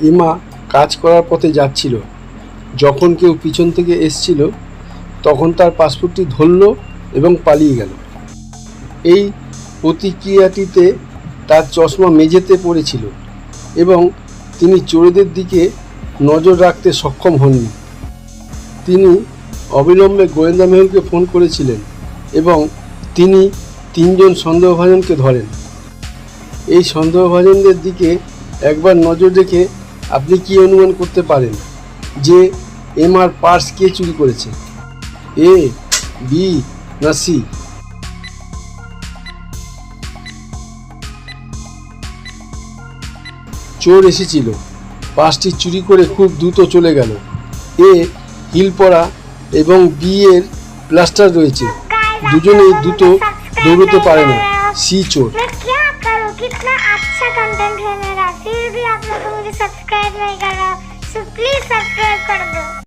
এমা কাজ করার পথে যাচ্ছিল। যখন কেউ পিছন থেকে এসছিল, তখন তার পাসপোর্টটি ধরল এবং পালিয়ে গেল। এই প্রতিক্রিয়াটিতে তার চশমা মেঝেতে পড়েছিল এবং তিনি চোরেদের দিকে নজর রাখতে সক্ষম হননি। তিনি অবিলম্বে গোয়েন্দা মেহুলকে ফোন করেছিলেন এবং তিনি তিনজন সন্দেহভাজনকে ধরেন। এই সন্দেহভাজনদের দিকে একবার নজর রেখে আপনি কি অনুমান করতে পারেন যে এম আর পার্স কে চুরি করেছে? এ, বি, না সি? চোর এসেছিল। পাসটি চুরি করে খুব দ্রুত চলে গেল। এ, হিল পরা এবং বি এর প্লাস্টার রয়েছে। দুজনেই দ্রুত দৌড়তে পারে না। সি চোর। subscribe, my I